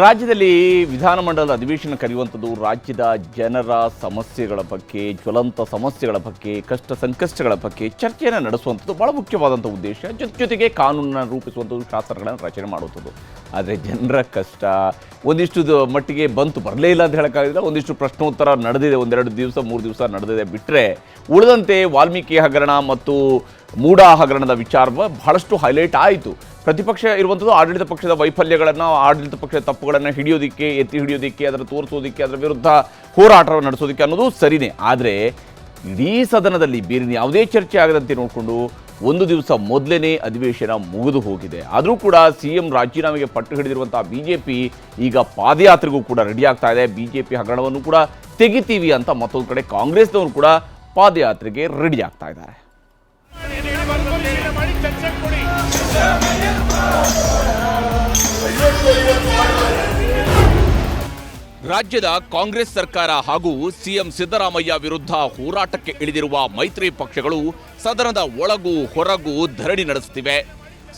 ರಾಜ್ಯದಲ್ಲಿ ವಿಧಾನಮಂಡಲದ ಅಧಿವೇಶನ ಕರೆಯುವಂಥದ್ದು ರಾಜ್ಯದ ಜನರ ಸಮಸ್ಯೆಗಳ ಬಗ್ಗೆ, ಜ್ವಲಂತ ಸಮಸ್ಯೆಗಳ ಬಗ್ಗೆ, ಕಷ್ಟ ಸಂಕಷ್ಟಗಳ ಬಗ್ಗೆ ಚರ್ಚೆಯನ್ನು ನಡೆಸುವಂಥದ್ದು ಬಹಳ ಮುಖ್ಯವಾದಂಥ ಉದ್ದೇಶ. ಜೊತೆ ಜೊತೆಗೆ ಕಾನೂನನ್ನು ರೂಪಿಸುವಂಥದ್ದು ಶಾಸ್ತ್ರಗಳನ್ನು ರಚನೆ ಮಾಡುವಂಥದ್ದು. ಆದರೆ ಜನರ ಕಷ್ಟ, ಒಂದಿಷ್ಟು ಮಟ್ಟಿಗೆ ಬಂತು ಬರಲೇ ಇಲ್ಲ ಅಂತ ಹೇಳೋಕ್ಕಾಗಿಲ್ಲ ಒಂದಿಷ್ಟು ಪ್ರಶ್ನೋತ್ತರ ನಡೆದಿದೆ, ಒಂದೆರಡು ದಿವಸ, ಮೂರು ದಿವಸ ನಡೆದಿದೆ ಬಿಟ್ಟರೆ ಉಳಿದಂತೆ ವಾಲ್ಮೀಕಿ ಹಗರಣ ಮತ್ತು ಮೂಡ ಹಗರಣದ ವಿಚಾರ ಬಹಳಷ್ಟು ಹೈಲೈಟ್ ಆಯಿತು. ಪ್ರತಿಪಕ್ಷ ಇರುವಂಥದ್ದು ಆಡಳಿತ ಪಕ್ಷದ ವೈಫಲ್ಯಗಳನ್ನು, ಆಡಳಿತ ಪಕ್ಷದ ತಪ್ಪುಗಳನ್ನು ಹಿಡಿಯೋದಕ್ಕೆ, ಎತ್ತಿ ಹಿಡಿಯೋದಕ್ಕೆ ಅದರ ತೋರಿಸೋದಕ್ಕೆ, ಅದರ ವಿರುದ್ಧ ಹೋರಾಟವನ್ನು ನಡೆಸೋದಕ್ಕೆ ಅನ್ನೋದು ಸರಿನೇ. ಆದರೆ ಇಡೀ ಸದನದಲ್ಲಿ ಬೇರೆ ಯಾವುದೇ ಚರ್ಚೆ ಆಗದಂತೆ ನೋಡಿಕೊಂಡು ಒಂದು ದಿವಸ ಮೊದಲನೇ ಅಧಿವೇಶನ ಮುಗಿದು ಹೋಗಿದೆ. ಆದರೂ ಕೂಡ ಸಿ ಎಂ ರಾಜೀನಾಮೆಗೆ ಪಟ್ಟು ಹಿಡಿದಿರುವಂಥ ಬಿ ಜೆ ಪಿ ಈಗ ಪಾದಯಾತ್ರೆಗೂ ಕೂಡ ರೆಡಿ ಆಗ್ತಾ ಇದೆ. ಬಿ ಜೆ ಪಿ ಹಗರಣವನ್ನು ಕೂಡ ತೆಗಿತೀವಿ ಅಂತ ಮತ್ತೊಂದು ಕಡೆ ಕಾಂಗ್ರೆಸ್ನವರು ಕೂಡ ಪಾದಯಾತ್ರೆಗೆ ರೆಡಿ ಆಗ್ತಾ ಇದ್ದಾರೆ. ರಾಜ್ಯದ ಕಾಂಗ್ರೆಸ್ ಸರ್ಕಾರ ಹಾಗೂ ಸಿಎಂ ಸಿದ್ದರಾಮಯ್ಯ ವಿರುದ್ಧ ಹೋರಾಟಕ್ಕೆ ಇಳಿದಿರುವ ಮೈತ್ರಿ ಪಕ್ಷಗಳು ಸದನದ ಒಳಗೂ ಹೊರಗೂ ಧರಣಿ ನಡೆಸುತ್ತಿವೆ.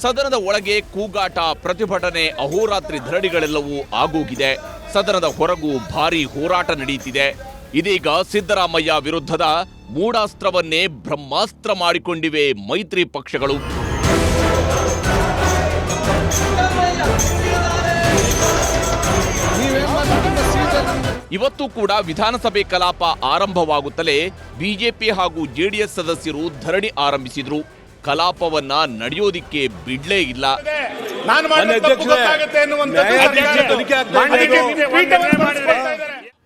ಸದನದ ಒಳಗೆ ಕೂಗಾಟ, ಪ್ರತಿಭಟನೆ, ಅಹೋರಾತ್ರಿ ಧರಣಿಗಳೆಲ್ಲವೂ ಆಗೋಗಿದೆ. ಸದನದ ಹೊರಗೂ ಭಾರೀ ಹೋರಾಟ ನಡೆಯುತ್ತಿದೆ. ಇದೀಗ ಸಿದ್ದರಾಮಯ್ಯ ವಿರುದ್ಧದ ಮೂಢಾಸ್ತ್ರವನ್ನೇ ಬ್ರಹ್ಮಾಸ್ತ್ರ ಮಾಡಿಕೊಂಡಿವೆ ಮೈತ್ರಿ ಪಕ್ಷಗಳು. ಇವತ್ತು ಕೂಡ ವಿಧಾನಸಭೆ ಕಲಾಪ ಆರಂಭವಾಗುತ್ತಲೇ ಬಿಜೆಪಿ ಹಾಗೂ ಜೆಡಿಎಸ್ ಸದಸ್ಯರು ಧರಣಿ ಆರಂಭಿಸಿದ್ರು. ಕಲಾಪವನ್ನ ನಡೆಯೋದಿಕ್ಕೆ ಬಿಡ್ಲೇ ಇಲ್ಲ.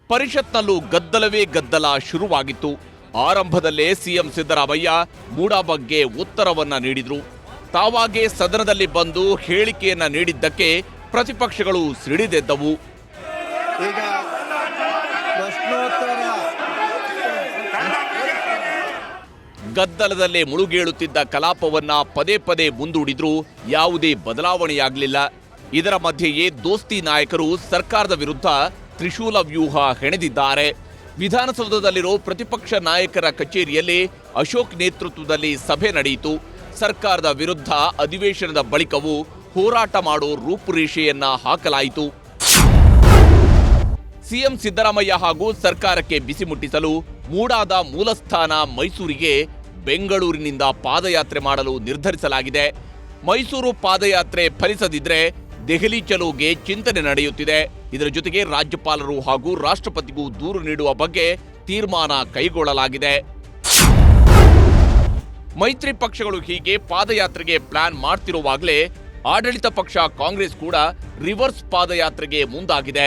ಪರಿಷತ್ನಲ್ಲೂ ಗದ್ದಲವೇ ಗದ್ದಲ ಶುರುವಾಗಿತ್ತು. ಆರಂಭದಲ್ಲೇ ಸಿಎಂ ಸಿದ್ದರಾಮಯ್ಯ ಮೂಡ ಬಗ್ಗೆ ಉತ್ತರವನ್ನ ನೀಡಿದ್ರು. ತಾವಾಗೇ ಸದನದಲ್ಲಿ ಬಂದು ಹೇಳಿಕೆಯನ್ನ ನೀಡಿದ್ದಕ್ಕೆ ಪ್ರತಿಪಕ್ಷಗಳು ಸಿಡಿದೆದ್ದವು. ಗದ್ದಲದಲ್ಲೇ ಮುಳುಗೇಳುತ್ತಿದ್ದ ಕಲಾಪವನ್ನ ಪದೇ ಪದೇ ಮುಂದೂಡಿದ್ರೂ ಯಾವುದೇ ಬದಲಾವಣೆಯಾಗಲಿಲ್ಲ. ಇದರ ಮಧ್ಯೆಯೇ ದೋಸ್ತಿ ನಾಯಕರು ಸರ್ಕಾರದ ವಿರುದ್ಧ ತ್ರಿಶೂಲ ವ್ಯೂಹ ಹೆಣೆದಿದ್ದಾರೆ. ವಿಧಾನಸೌಧದಲ್ಲಿರೋ ಪ್ರತಿಪಕ್ಷ ನಾಯಕರ ಕಚೇರಿಯಲ್ಲಿ ಅಶೋಕ್ ನೇತೃತ್ವದಲ್ಲಿ ಸಭೆ ನಡೆಯಿತು. ಸರ್ಕಾರದ ವಿರುದ್ಧ ಅಧಿವೇಶನದ ಬಳಿಕವೂ ಹೋರಾಟ ಮಾಡೋ ರೂಪುರೇಷೆಯನ್ನ ಹಾಕಲಾಯಿತು. ಸಿಎಂ ಸಿದ್ದರಾಮಯ್ಯ ಹಾಗೂ ಸರ್ಕಾರಕ್ಕೆ ಬಿಸಿ ಮುಟ್ಟಿಸಲು ಮೂಡಾದ ಮೂಲಸ್ಥಾನ ಮೈಸೂರಿಗೆ ಬೆಂಗಳೂರಿನಿಂದ ಪಾದಯಾತ್ರೆ ಮಾಡಲು ನಿರ್ಧರಿಸಲಾಗಿದೆ. ಮೈಸೂರು ಪಾದಯಾತ್ರೆ ಫಲಿಸದಿದ್ರೆ ದೆಹಲಿ ಚಲೋಗೆ ಚಿಂತನೆ ನಡೆಯುತ್ತಿದೆ. ಇದರ ಜೊತೆಗೆ ರಾಜ್ಯಪಾಲರು ಹಾಗೂ ರಾಷ್ಟ್ರಪತಿಗೂ ದೂರು ನೀಡುವ ಬಗ್ಗೆ ತೀರ್ಮಾನ ಕೈಗೊಳ್ಳಲಾಗಿದೆ. ಮೈತ್ರಿ ಪಕ್ಷಗಳು ಹೀಗೆ ಪಾದಯಾತ್ರೆಗೆ ಪ್ಲಾನ್ ಮಾಡ್ತಿರುವಾಗಲೇ ಆಡಳಿತ ಪಕ್ಷ ಕಾಂಗ್ರೆಸ್ ಕೂಡ ರಿವರ್ಸ್ ಪಾದಯಾತ್ರೆಗೆ ಮುಂದಾಗಿದೆ.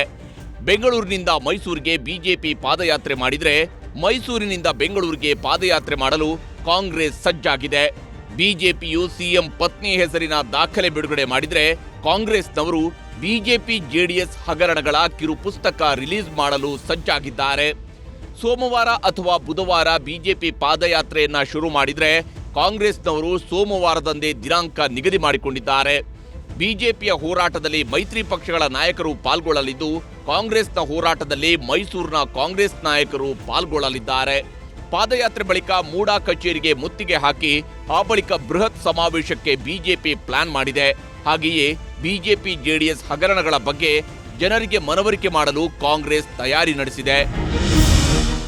ಬೆಂಗಳೂರಿನಿಂದ ಮೈಸೂರಿಗೆ ಬಿಜೆಪಿ ಪಾದಯಾತ್ರೆ ಮಾಡಿದರೆ ಮೈಸೂರಿನಿಂದ ಬೆಂಗಳೂರಿಗೆ ಪಾದಯಾತ್ರೆ ಮಾಡಲು ಕಾಂಗ್ರೆಸ್ ಸಜ್ಜಾಗಿದೆ. ಬಿಜೆಪಿಯು ಸಿಎಂ ಪತ್ನಿ ಹೆಸರಿನ ದಾಖಲೆ ಬಿಡುಗಡೆ ಮಾಡಿದರೆ ಕಾಂಗ್ರೆಸ್ನವರು ಬಿಜೆಪಿ ಜೆಡಿಎಸ್ ಹಗರಣಗಳ ಕಿರು ಪುಸ್ತಕ ರಿಲೀಸ್ ಮಾಡಲು ಸಜ್ಜಾಗಿದ್ದಾರೆ. ಸೋಮವಾರ ಅಥವಾ ಬುಧವಾರ ಬಿಜೆಪಿ ಪಾದಯಾತ್ರೆಯನ್ನ ಶುರು ಮಾಡಿದರೆ ಕಾಂಗ್ರೆಸ್ನವರು ಸೋಮವಾರದಂದೇ ದಿನಾಂಕ ನಿಗದಿ ಮಾಡಿಕೊಂಡಿದ್ದಾರೆ. ಬಿಜೆಪಿಯ ಹೋರಾಟದಲ್ಲಿ ಮೈತ್ರಿ ಪಕ್ಷಗಳ ನಾಯಕರು ಪಾಲ್ಗೊಳ್ಳಲಿದ್ದು, ಕಾಂಗ್ರೆಸ್ನ ಹೋರಾಟದಲ್ಲಿ ಮೈಸೂರಿನ ಕಾಂಗ್ರೆಸ್ ನಾಯಕರು ಪಾಲ್ಗೊಳ್ಳಲಿದ್ದಾರೆ. ಪಾದಯಾತ್ರೆ ಬಳಿಕ ಮೂಡಾ ಕಚೇರಿಗೆ ಮುತ್ತಿಗೆ ಹಾಕಿ, ಆ ಬಳಿಕ ಬೃಹತ್ ಸಮಾವೇಶಕ್ಕೆ ಬಿಜೆಪಿ ಪ್ಲಾನ್ ಮಾಡಿದೆ. ಹಾಗೆಯೇ ಬಿಜೆಪಿ ಜೆಡಿಎಸ್ ಹಗರಣಗಳ ಬಗ್ಗೆ ಜನರಿಗೆ ಮನವರಿಕೆ ಮಾಡಲು ಕಾಂಗ್ರೆಸ್ ತಯಾರಿ ನಡೆಸಿದೆ.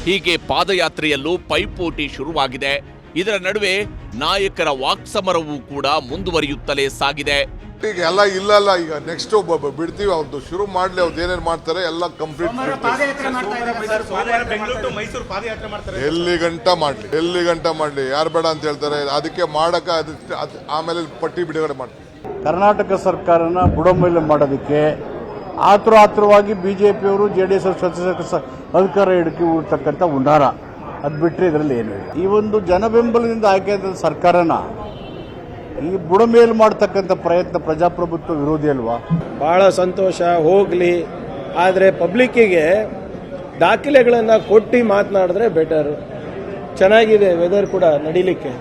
ಹೀಗೆ ಪಾದಯಾತ್ರೆಯಲ್ಲೂ ಪೈಪೋಟಿ ಶುರುವಾಗಿದೆ. ಇದರ ನಡುವೆ ನಾಯಕರ ವಾಕ್ಸಮರವೂ ಕೂಡ ಮುಂದುವರಿಯುತ್ತಲೇ ಸಾಗಿದೆ. ಈಗ ಎಲ್ಲ ಇಲ್ಲಲ್ಲ ಈಗ ನೆಕ್ಸ್ಟ್ ಬಿಡ್ತೀವಿ ಅವ್ರದ್ದು ಶುರು ಮಾಡ್ಲಿ ಅವ್ರದ್ದು ಏನೇನು ಮಾಡ್ತಾರೆ ಎಲ್ಲ ಕಂಪ್ಲೀಟ್ ಬೆಂಗಳೂರು ಟು ಮೈಸೂರು ಪಾದಯಾತ್ರೆ ಮಾಡ್ತಾರೆ. ಎಲ್ಲಿ ಗಂಟ ಮಾಡ್ಲಿ ಎಲ್ಲಿ ಗಂಟ ಮಾಡ್ಲಿ ಯಾರು ಬೇಡ ಅಂತ ಹೇಳ್ತಾರೆ ಅದಕ್ಕೆ ಮಾಡಕ ಅದು ಆಮೇಲೆ ಪಟ್ಟಿ ಬಿಡುಗಡೆ ಮಾಡ್ತೀವಿ. ಕರ್ನಾಟಕ ಸರ್ಕಾರನ ಬುಡಮೇಲೆ ಮಾಡೋದಕ್ಕೆ ಆತುರ ಆತುರವಾಗಿ ಬಿ ಜೆ ಪಿಯವರು ಜೆ ಡಿ ಎಸ್ ಅಧಿಕಾರ ಹಿಡಿಕೆ ಇರ್ತಕ್ಕಂಥ ಉಂಡಾರ ಅದು ಬಿಟ್ಟರೆ ಇದರಲ್ಲಿ ಏನು ಇಲ್ಲ. ಈ ಒಂದು ಜನಬೆಂಬಲದಿಂದ ಆಯ್ಕೆ ಸರ್ಕಾರನ ಈ ಬುಡಮೇಲು ಮಾಡ್ತಕ್ಕಂಥ ಪ್ರಯತ್ನ ಪ್ರಜಾಪ್ರಭುತ್ವ ವಿರೋಧಿ ಅಲ್ವಾ? ಬಹಳ ಸಂತೋಷ ಹೋಗಲಿ. ಆದರೆ ಪಬ್ಲಿಕ್ಕಿಗೆ ದಾಖಲೆಗಳನ್ನು ಕೊಟ್ಟು ಮಾತನಾಡಿದ್ರೆ ಬೆಟರ್ ಚೆನ್ನಾಗಿದೆ ವೆದರ್ ಕೂಡ ನಡಿಲಿಕ್ಕೆ.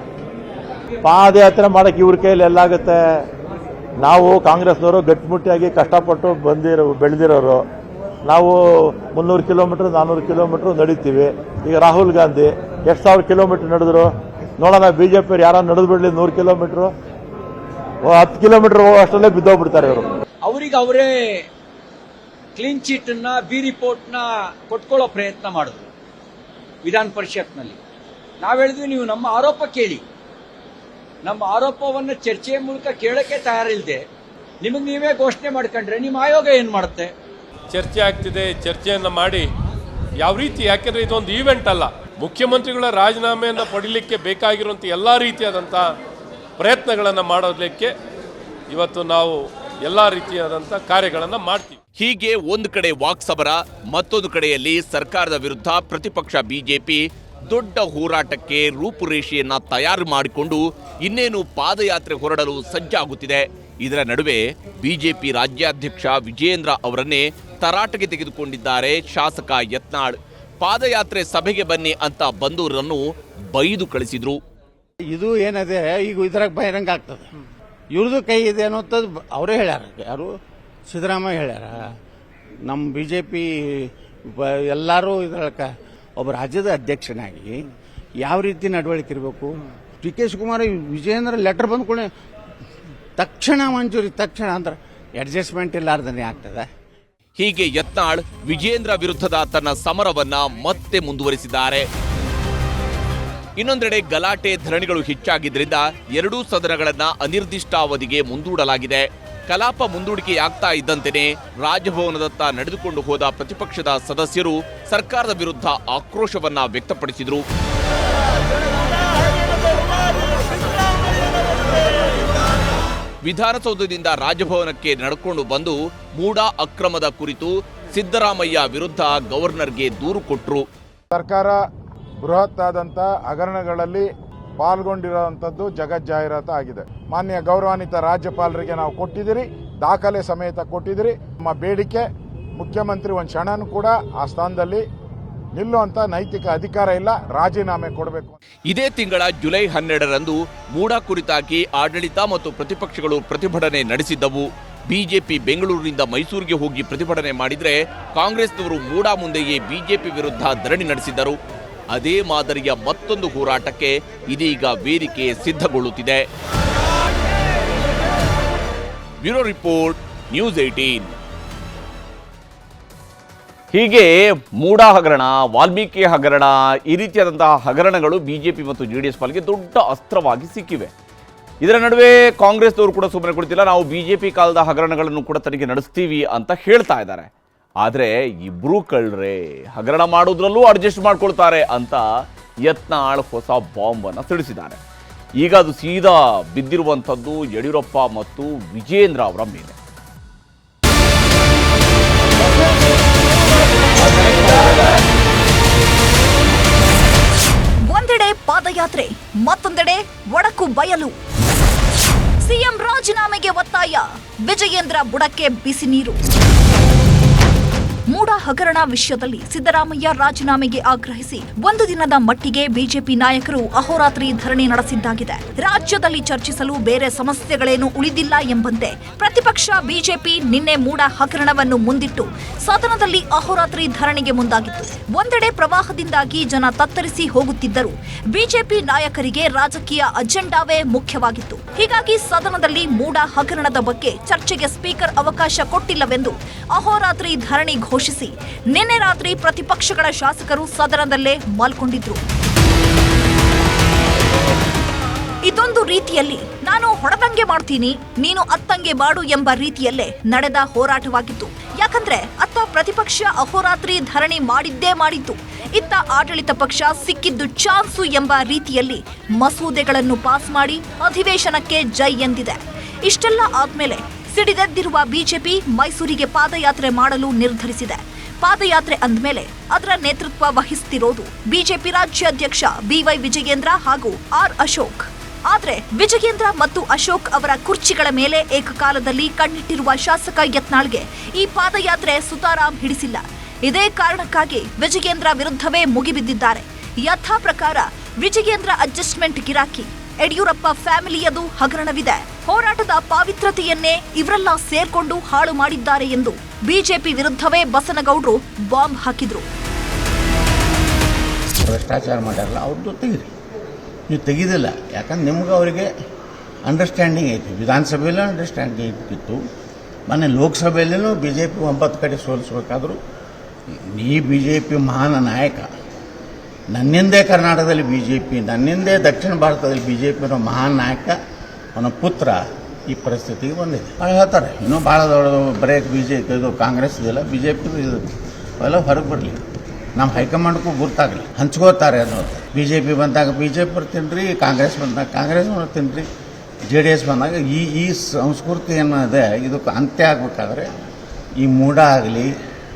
ಪಾದಯಾತ್ರೆ ಮಾಡಕ್ಕೆ ಇವ್ರ ಕೈಯಲ್ಲಿ ಎಲ್ಲಾಗುತ್ತೆ ನಾವು ಕಾಂಗ್ರೆಸ್ನವರು ಗಟ್ಟಿಮುಟ್ಟಿಯಾಗಿ ಕಷ್ಟಪಟ್ಟು ಬಂದಿರೋ ಬೆಳೆದಿರೋರು. ನಾವು ಮುನ್ನೂರು ಕಿಲೋಮೀಟ್ರ್ ನಾನ್ನೂರು ಕಿಲೋಮೀಟ್ರ್ ನಡೀತೀವಿ. ಈಗ ರಾಹುಲ್ ಗಾಂಧಿ ಎಷ್ಟು ಸಾವಿರ ಕಿಲೋಮೀಟ್ರ್ ನಡೆದ್ರು? ನೋಡೋಣ ಬಿ ಜೆ ಪಿಯವ್ರು ಯಾರು ನಡೆದು ಬಿಡಲಿ ನೂರು ಕಿಲೋಮೀಟ್ರು. ಹತ್ತು ಕಿಲೋಮೀಟ್ರ್ ಹೋಗೋಷ್ಟರಲ್ಲೇ ಬಿದ್ದೋಗ್ಬಿಡ್ತಾರೆ ಇವರು. ಅವ್ರಿಗೆ ಅವರೇ ಕ್ಲೀನ್ ಚೀಟ್ನ ಬಿ ರಿಪೋರ್ಟ್ನ ಕೊಟ್ಕೊಳ್ಳೋ ಪ್ರಯತ್ನ ಮಾಡಿದ್ರು ವಿಧಾನ ಪರಿಷತ್ನಲ್ಲಿ. ನಾವ್ ಹೇಳಿದ್ವಿ ನೀವು ನಮ್ಮ ಆರೋಪ ಕೇಳಿ. ನಮ್ಮ ಆರೋಪವನ್ನು ಚರ್ಚೆಯ ಮೂಲಕ ಕೇಳಕ್ಕೆ ತಯಾರಿಲ್ಲದೆ ನಿಮಗೆ ನೀವೇ ಘೋಷಣೆ ಮಾಡ್ಕೊಂಡ್ರೆ ನಿಮ್ಮ ಆಯೋಗ ಏನ್ ಮಾಡುತ್ತೆ? ಚರ್ಚೆ ಆಗ್ತಿದೆ ಚರ್ಚೆಯನ್ನು ಮಾಡಿ. ಯಾವ ರೀತಿ ಯಾಕೆಂದ್ರೆ ಇದೊಂದು ಈವೆಂಟ್ ಅಲ್ಲ. ಮುಖ್ಯಮಂತ್ರಿಗಳ ರಾಜೀನಾಮೆಯನ್ನು ಪಡೀಲಿಕ್ಕೆ ಬೇಕಾಗಿರುವಂಥ ಎಲ್ಲ ರೀತಿಯಾದಂಥ ಪ್ರಯತ್ನಗಳನ್ನು ಮಾಡೋದಕ್ಕೆ ಇವತ್ತು ನಾವು ಎಲ್ಲ ರೀತಿಯಾದಂಥ ಕಾರ್ಯಗಳನ್ನು ಮಾಡ್ತೀವಿ. ಹೀಗೆ ಒಂದು ಕಡೆ ವಾಕ್ಸಬರ ಮತ್ತೊಂದು ಕಡೆಯಲ್ಲಿ ಸರ್ಕಾರದ ವಿರುದ್ಧ ಪ್ರತಿಪಕ್ಷ ಬಿಜೆಪಿ ದೊಡ್ಡ ಹೋರಾಟಕ್ಕೆ ರೂಪುರೇಷೆಯನ್ನು ತಯಾರು ಮಾಡಿಕೊಂಡು ಇನ್ನೇನು ಪಾದಯಾತ್ರೆ ಹೊರಡಲು ಸಜ್ಜಾಗುತ್ತಿದೆ ಇದರ ನಡುವೆ ಬಿಜೆಪಿ ರಾಜ್ಯಾಧ್ಯಕ್ಷ ವಿಜಯೇಂದ್ರ ಅವರನ್ನೇ ತರಾಟೆಗೆ ತೆಗೆದುಕೊಂಡಿದ್ದಾರೆ ಶಾಸಕ ಯತ್ನಾಳ್. ಪಾದಯಾತ್ರೆ ಸಭೆಗೆ ಬನ್ನಿ ಅಂತ ಬಂದೂರನ್ನು ಬೈದು ಕಳಿಸಿದ್ರು. ಇದು ಏನಿದೆ, ಈಗ ಇದ್ರಾಗ ಬಹಿರಂಗ ಆಗ್ತದೆ. ಇವ್ರದ್ದು ಕೈ ಇದೆ ಅನ್ನೋಂಥದ್ದು ಅವರೇ ಹೇಳ್ಯಾರ. ಯಾರು? ಸಿದ್ದರಾಮಯ್ಯ ಹೇಳ್ಯಾರ. ನಮ್ಮ ಬಿ ಜೆ ಪಿ ಎಲ್ಲರೂ ಇದ್ರೊಳಕ ಒಬ್ಬ ರಾಜ್ಯದ ಅಧ್ಯಕ್ಷನಾಗಿ ಯಾವ ರೀತಿ ನಡವಳಿಕೆ ಇರಬೇಕು? D K Shivakumar Vijayendra letter ಬಂದ್ಕೊಳ್ಳಿ ತಕ್ಷಣ ಮಂಜೂರಿ, ತಕ್ಷಣ ಅಂದ್ರೆ ಅಡ್ಜಸ್ಟ್ಮೆಂಟ್ ಇಲ್ಲಾರ್ದನೆ ಆಗ್ತದೆ. ಹೀಗೆ ಯತ್ನಾಳ್ ವಿಜೇಂದ್ರ ವಿರುದ್ಧದ ತನ್ನ ಸಮರವನ್ನ ಮತ್ತೆ ಮುಂದುವರಿಸಿದ್ದಾರೆ. ಇನ್ನೊಂದೆಡೆ ಗಲಾಟೆ ಧರಣಿಗಳು ಹೆಚ್ಚಾಗಿದ್ದರಿಂದ ಎರಡೂ ಸದನಗಳನ್ನು ಅನಿರ್ದಿಷ್ಟಾವಧಿಗೆ ಮುಂದೂಡಲಾಗಿದೆ. ಕಲಾಪ ಮುಂದೂಡಿಕೆಯಾಗ್ತಾ ಇದ್ದಂತೆಯೇ ರಾಜಭವನದತ್ತ ನಡೆದುಕೊಂಡು ಹೋದ ಪ್ರತಿಪಕ್ಷದ ಸದಸ್ಯರು ಸರ್ಕಾರದ ವಿರುದ್ಧ ಆಕ್ರೋಶವನ್ನ ವ್ಯಕ್ತಪಡಿಸಿದರು. ವಿಧಾನಸೌಧದಿಂದ ರಾಜಭವನಕ್ಕೆ ನಡ್ಕೊಂಡು ಬಂದು ಮೂಡಾ ಅಕ್ರಮದ ಕುರಿತು ಸಿದ್ದರಾಮಯ್ಯ ವಿರುದ್ಧ ಗವರ್ನರ್ಗೆ ದೂರು ಕೊಟ್ಟರು ಸರ್ಕಾರ ಬೃಹತ್ ಆದಂತ ಹಗರಣಗಳಲ್ಲಿ ಪಾಲ್ಗೊಂಡಿರುವಂತದ್ದು ಜಗಜ್ಜಾಹೀರಾತು ಆಗಿದೆ. ಮಾನ್ಯ ಗೌರವಾನ್ವಿತ ರಾಜ್ಯಪಾಲರಿಗೆ ನಾವು ಕೊಟ್ಟಿದ್ದೀರಿ, ದಾಖಲೆ ಸಮೇತ ಕೊಟ್ಟಿದ್ದೀರಿ. ನಮ್ಮ ಬೇಡಿಕೆ, ಮುಖ್ಯಮಂತ್ರಿ ಒಂದು ಕ್ಷಣನೂ ಕೂಡ ಆ ಸ್ಥಾನದಲ್ಲಿ ನಿಲ್ಲುವಂತ ನೈತಿಕ ಅಧಿಕಾರ ಇಲ್ಲ, ರಾಜೀನಾಮೆ ಕೊಡಬೇಕು ಇದೇ ತಿಂಗಳ ಜುಲೈ ಹನ್ನೆರಡರಂದು ಮೂಡ ಕುರಿತಾಗಿ ಆಡಳಿತ ಮತ್ತು ಪ್ರತಿಪಕ್ಷಗಳು ಪ್ರತಿಭಟನೆ ನಡೆಸಿದ್ದವು. ಬಿಜೆಪಿ ಬೆಂಗಳೂರಿನಿಂದ ಮೈಸೂರಿಗೆ ಹೋಗಿ ಪ್ರತಿಭಟನೆ ಮಾಡಿದರೆ ಕಾಂಗ್ರೆಸ್ನವರು ಮೂಡಾ ಮುಂದೆಯೇ ಬಿಜೆಪಿ ವಿರುದ್ಧ ಧರಣಿ ನಡೆಸಿದ್ದರು. ಅದೇ ಮಾದರಿಯ ಮತ್ತೊಂದು ಹೋರಾಟಕ್ಕೆ ಇದೀಗ ವೇದಿಕೆ ಸಿದ್ಧಗೊಳ್ಳುತ್ತಿದೆ. ಬ್ಯೂರೋ ರಿಪೋರ್ಟ್, ನ್ಯೂಸ್ ಏಟೀನ್ ಹೀಗೆ ಮೂಡ ಹಗರಣ, ವಾಲ್ಮೀಕಿ ಹಗರಣ, ಈ ರೀತಿಯಾದಂತಹ ಹಗರಣಗಳು ಬಿಜೆಪಿ ಮತ್ತು ಜೆ ಡಿ ಎಸ್ ಪಾಲಿಗೆ ದೊಡ್ಡ ಅಸ್ತ್ರವಾಗಿ ಸಿಕ್ಕಿವೆ. ಇದರ ನಡುವೆ ಕಾಂಗ್ರೆಸ್ನವರು ಕೂಡ ಸುಮ್ಮನೆ ಕೊಡ್ತಿಲ್ಲ ನಾವು ಬಿಜೆಪಿ ಕಾಲದ ಹಗರಣಗಳನ್ನು ಕೂಡ ತನಿಖೆ ನಡೆಸ್ತೀವಿ ಅಂತ ಹೇಳ್ತಾ ಇದ್ದಾರೆ. ಆದರೆ ಇಬ್ಬರೂ ಕಳ್ರೆ, ಹಗರಣ ಮಾಡೋದ್ರಲ್ಲೂ ಅಡ್ಜಸ್ಟ್ ಮಾಡ್ಕೊಳ್ತಾರೆ ಅಂತ ಯತ್ನಾಳ್ ಹೊಸ ಬಾಂಬನ್ನು ತಿಳಿಸಿದ್ದಾರೆ ಈಗ ಅದು ಸೀದಾ ಬಿದ್ದಿರುವಂಥದ್ದು ಯಡಿಯೂರಪ್ಪ ಮತ್ತು ವಿಜೇಂದ್ರ ಅವರ ಮೇಲೆ. ಒಂದೆಡೆ ಪಾದಯಾತ್ರೆ, ಮತ್ತೊಂದೆಡೆ ಒಡಕು ಬಯಲು. ಸಿಎಂ ರಾಜೀನಾಮೆಗೆ ಒತ್ತಾಯ, ವಿಜಯೇಂದ್ರ ಬುಡಕ್ಕೆ ಬಿಸಿ ನೀರು. ಮೂಡ ಹಗರಣ ವಿಷಯದಲ್ಲಿ ಸಿದ್ದರಾಮಯ್ಯ ರಾಜೀನಾಮೆಗೆ ಆಗ್ರಹಿಸಿ ಒಂದು ದಿನದ ಮಟ್ಟಿಗೆ ಬಿಜೆಪಿ ನಾಯಕರು ಅಹೋರಾತ್ರಿ ಧರಣಿ ನಡೆಸಿದ್ದಾಗಿದೆ. ರಾಜ್ಯದಲ್ಲಿ ಚರ್ಚಿಸಲು ಬೇರೆ ಸಮಸ್ಯೆಗಳೇನು ಉಳಿದಿಲ್ಲ ಎಂಬಂತೆ ಪ್ರತಿಪಕ್ಷ ಬಿಜೆಪಿ ನಿನ್ನೆ ಮೂಡ ಹಗರಣವನ್ನು ಮುಂದಿಟ್ಟು ಸದನದಲ್ಲಿ ಅಹೋರಾತ್ರಿ ಧರಣಿಗೆ ಮುಂದಾಗಿತ್ತು. ಒಂದೆಡೆ ಪ್ರವಾಹದಿಂದಾಗಿ ಜನ ತತ್ತರಿಸಿ ಹೋಗುತ್ತಿದ್ದರು. ಬಿಜೆಪಿ ನಾಯಕರಿಗೆ ರಾಜಕೀಯ ಅಜೆಂಡಾವೇ ಮುಖ್ಯವಾಗಿತ್ತು. ಹೀಗಾಗಿ ಸದನದಲ್ಲಿ ಮೂಡ ಹಗರಣದ ಬಗ್ಗೆ ಚರ್ಚೆಗೆ ಸ್ಪೀಕರ್ ಅವಕಾಶ ಕೊಟ್ಟಿಲ್ಲವೆಂದು ಅಹೋರಾತ್ರಿ ಧರಣಿ ಘೋಷಿಸಿ. ನಿನ್ನೆ ರಾತ್ರಿ ಪ್ರತಿಪಕ್ಷಗಳ ಶಾಸಕರು ಸದನದಲ್ಲೇ ಮಲ್ಕೊಂಡಿದ್ರು. ಇದೊಂದು ರೀತಿಯಲ್ಲಿ ನಾನು ಹೊಡೆದಂಗೆ ಮಾಡ್ತೀನಿ, ನೀನು ಅತ್ತಂಗೆ ಮಾಡು ಎಂಬ ರೀತಿಯಲ್ಲೇ ನಡೆದ ಹೋರಾಟವಾಗಿತ್ತು. ಯಾಕಂದ್ರೆ ಅತ್ತ ಪ್ರತಿಪಕ್ಷ ಅಹೋರಾತ್ರಿ ಧರಣಿ ಮಾಡಿದ್ದೇ ಮಾಡಿತ್ತು. ಇತ್ತ ಆಡಳಿತ ಪಕ್ಷ ಸಿಕ್ಕಿದ್ದು ಚಾನ್ಸು ಎಂಬ ರೀತಿಯಲ್ಲಿ ಮಸೂದೆಗಳನ್ನು ಪಾಸ್ ಮಾಡಿ ಅಧಿವೇಶನಕ್ಕೆ ಜೈ ಎಂದಿದೆ. ಇಷ್ಟೆಲ್ಲ ಆದ್ಮೇಲೆ ಸಿಡಿದೆದ್ದಿರುವ ಬಿಜೆಪಿ ಮೈಸೂರಿಗೆ ಪಾದಯಾತ್ರೆ ಮಾಡಲು ನಿರ್ಧರಿಸಿದೆ. ಪಾದಯಾತ್ರೆ ಅಂದಮೇಲೆ ಅದರ ನೇತೃತ್ವ ವಹಿಸುತ್ತಿರೋದು ಬಿಜೆಪಿ ರಾಜ್ಯಾಧ್ಯಕ್ಷ ಬಿವೈ ವಿಜಯೇಂದ್ರ ಹಾಗೂ ಆರ್ ಅಶೋಕ್. ಆದರೆ ವಿಜಯೇಂದ್ರ ಮತ್ತು ಅಶೋಕ್ ಅವರ ಕುರ್ಚಿಗಳ ಮೇಲೆ ಏಕಕಾಲದಲ್ಲಿ ಕಣ್ಣಿಟ್ಟಿರುವ ಶಾಸಕ ಯತ್ನಾಳ್ಗೆ ಈ ಪಾದಯಾತ್ರೆ ಸುತಾರಾಮ್ ಹಿಡಿಸಿಲ್ಲ. ಇದೇ ಕಾರಣಕ್ಕಾಗಿ ವಿಜಯೇಂದ್ರ ವಿರುದ್ಧವೇ ಮುಗಿಬಿದ್ದಿದ್ದಾರೆ. ಯಥಾ ಪ್ರಕಾರ ವಿಜಯೇಂದ್ರ ಅಡ್ಜಸ್ಟ್ಮೆಂಟ್ ಗಿರಾಕಿ ಯಡಿಯೂರಪ್ಪ ಫ್ಯಾಮಿಲಿಯದು ಹಗರಣವಿದೆ. ಹೋರಾಟದ ಪಾವಿತ್ರತೆಯನ್ನೇ ಇವರೆಲ್ಲ ಸೇರ್ಕೊಂಡು ಹಾಳು ಮಾಡಿದ್ದಾರೆ ಎಂದು ಬಿಜೆಪಿ ವಿರುದ್ಧವೇ ಬಸನಗೌಡರು ಬಾಂಬ್ ಹಾಕಿದ್ರು. ಭ್ರಷ್ಟಾಚಾರ ಮಾಡ್ಯಾರಲ್ಲ ಅವ್ರದ್ದು ತೆಗೀರಿ. ನೀವು ತೆಗೀದಿಲ್ಲ, ಯಾಕಂದ್ರೆ ನಿಮ್ಗೆ ಅವರಿಗೆ ಅಂಡರ್ಸ್ಟ್ಯಾಂಡಿಂಗ್ ಐತಿ. ವಿಧಾನಸಭೆಯಲ್ಲೂ ಅಂಡರ್ಸ್ಟ್ಯಾಂಡಿಂಗ್ ಇತ್ತು ಮೊನ್ನೆ ಲೋಕಸಭೆಯಲ್ಲೂ ಬಿ ಜೆ ಪಿ ಒಂಬತ್ತು ಕಡೆ ಸೋಲಿಸ್ಬೇಕಾದ್ರು ನೀ ಬಿ ಜೆ ಪಿ ಮಹಾನ್ ನಾಯಕ. ನನ್ನಿಂದೇ ಕರ್ನಾಟಕದಲ್ಲಿ ಬಿ ಜೆ ಪಿ ನನ್ನಿಂದೇ ದಕ್ಷಿಣ ಭಾರತದಲ್ಲಿ ಬಿ ಜೆ ಪಿ ಅನ್ನೋ ಮಹಾನ್ ನಾಯಕ ಅವನ ಪುತ್ರ ಈ ಪರಿಸ್ಥಿತಿಗೆ ಬಂದಿದೆ. ಅವ್ರು ಹೇಳ್ತಾರೆ, ಇನ್ನೂ ಭಾಳ ದೊಡ್ಡ ಬರೀ ಬಿ ಜೆ ಪಿ ಇದು ಕಾಂಗ್ರೆಸ್ ಇದೆಲ್ಲ ಬಿ ಜೆ ಪಿ ಇದು, ಅವೆಲ್ಲ ಹೊರಗೆ ಬರಲಿ. ನಮ್ಮ ಹೈಕಮಾಂಡ್ಗೂ ಗುರ್ತಾಗಲಿ, ಹಂಚ್ಕೋತಾರೆ ಬಿ ಜೆ ಪಿ ಬಂದಾಗ ಬಿ ಜೆ ಪಿ ಬರ್ತೀನಿ ರೀ ಕಾಂಗ್ರೆಸ್ ಬಂದಾಗ ಕಾಂಗ್ರೆಸ್ ಬರ್ತೀನಿ ರೀ ಜೆ ಡಿ ಎಸ್ ಬಂದಾಗ ಈ ಈ ಸಂಸ್ಕೃತಿ ಏನಿದೆ ಇದಕ್ಕೆ ಅಂತ್ಯ ಆಗಬೇಕಾದ್ರೆ ಈ ಮೂಢ ಆಗಲಿ,